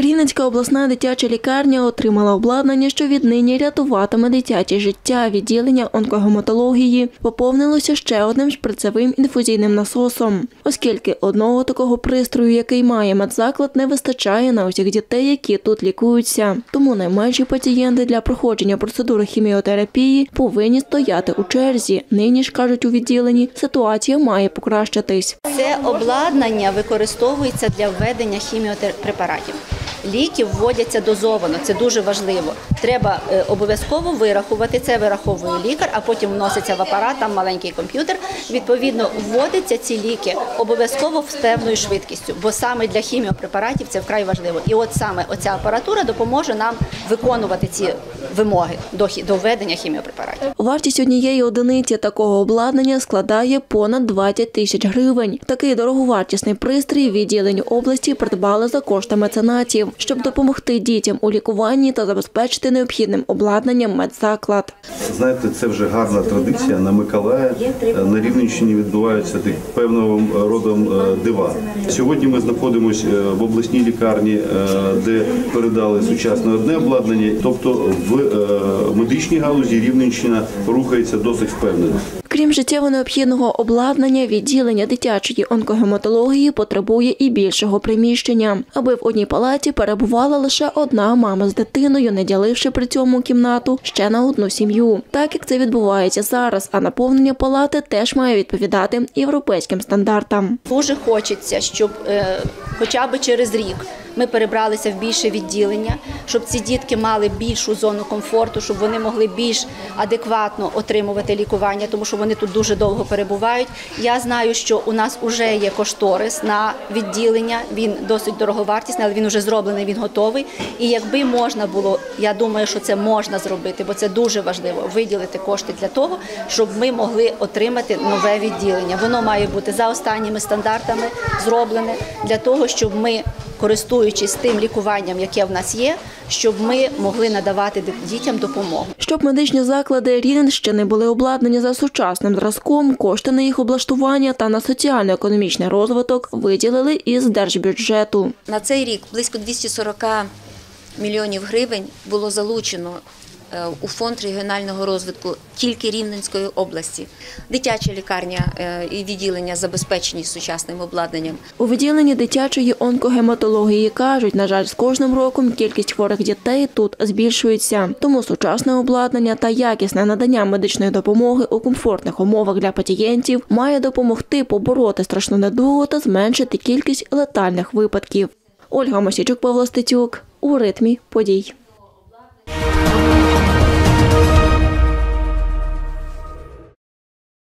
Рівненська обласна дитяча лікарня отримала обладнання, що віднині рятуватиме дитяче життя. Відділення онкогематології поповнилося ще одним шприцевим інфузійним насосом, оскільки одного такого пристрою, який має медзаклад, не вистачає на усіх дітей, які тут лікуються. Тому найменші пацієнти для проходження процедури хіміотерапії повинні стояти у черзі. Нині ж кажуть у відділенні, ситуація має покращитись. Це обладнання використовується для введення хіміопрепаратів. Ліки вводяться дозовано, це дуже важливо. Треба е, обов'язково вирахувати це, вираховує лікар, а потім вноситься в апарат, там маленький комп'ютер. Відповідно, вводяться ці ліки обов'язково з певною швидкістю, бо саме для хіміопрепаратів це вкрай важливо. І от саме оця апаратура допоможе нам виконувати ці вимоги до, введення хіміопрепаратів. Вартість однієї одиниці такого обладнання складає понад 20 тисяч гривень. Такий дороговартісний пристрій в відділенні області придбали за кошти меценатів, щоб допомогти дітям у лікуванні та забезпечити необхідним обладнанням медзаклад. Знаєте, це вже гарна традиція на Миколая. На Рівненщині відбуваються так певного родом е, дива. Сьогодні ми знаходимося е, в обласній лікарні, е, де передали сучасне одне обладнання. Тобто в е, медичній галузі Рівненщина рухається досить впевнено. Крім життєво необхідного обладнання, відділення дитячої онкогематології потребує і більшого приміщення, аби в одній палаті перебувала лише одна мама з дитиною, не діливши при цьому кімнату ще на одну сім'ю. Так як це відбувається зараз, а наповнення палати теж має відповідати європейським стандартам. Дуже хочеться, щоб е, хоча б через рік ми перебралися в більше відділення, щоб ці дітки мали більшу зону комфорту, щоб вони могли більш адекватно отримувати лікування, тому що вони тут дуже довго перебувають. Я знаю, що у нас вже є кошторис на відділення. Він досить дороговартісний, але він вже зроблений, він готовий. І якби можна було, я думаю, що це можна зробити, бо це дуже важливо виділити кошти для того, щоб ми могли отримати нове відділення. Воно має бути за останніми стандартами зроблене для того, щоб ми, користуючись тим лікуванням, яке в нас є, щоб ми могли надавати дітям допомогу. Щоб медичні заклади Рівненщини були обладнані за сучасним зразком, кошти на їх облаштування та на соціально-економічний розвиток виділили із держбюджету. На цей рік близько 240 мільйонів гривень було залучено у фонд регіонального розвитку тільки Рівненської області. Дитяча лікарня е, і відділення забезпечені сучасним обладнанням. У відділенні дитячої онкогематології кажуть, на жаль, з кожним роком кількість хворих дітей тут збільшується. Тому сучасне обладнання та якісне надання медичної допомоги у комфортних умовах для пацієнтів має допомогти побороти страшну недугу та зменшити кількість летальних випадків. Ольга Мосічук, Павло Стецюк у ритмі подій.